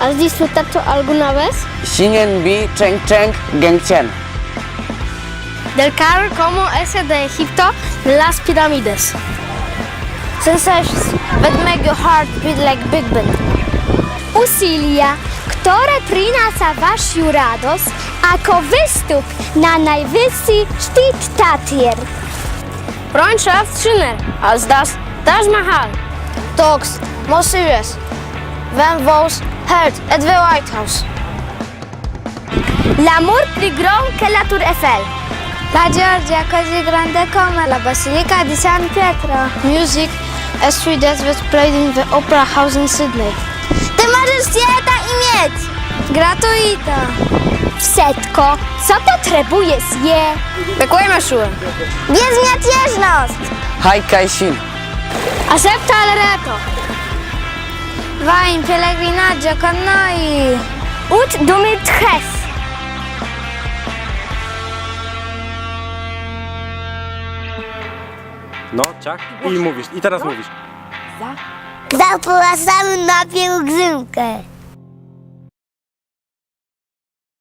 Has disfrutato alguna vez Xingen Bi Cheng Cheng Gengchen. del carro como ese de Egipto, las pirámides? Sensations that make your heart beat like Big Ben. Usilia, ktoré prinášavaš radosť ako vystup na najvyšší štít Tatier. Freundschaft Schöner als das Taj Mahal. Talks serious. Van held at the White House. L'amor plus grand que la Tour Eiffel. La Georgia così grande come la Basilica di San Pietro. Music as three deaths was played in the Opera House in Sydney. Ty możesz świata i mieć. Gratuito! Wszystko, co potrzebujesz je. Recuerda, Shua. Bezmiatieżność. Hai Kai Shin. Acepta el reto. Va in pellegrinaggio con noi! Ut dumit tres. No, ciach. I mówisz. I teraz mówisz. Zapraszamy na pielgrzymkę.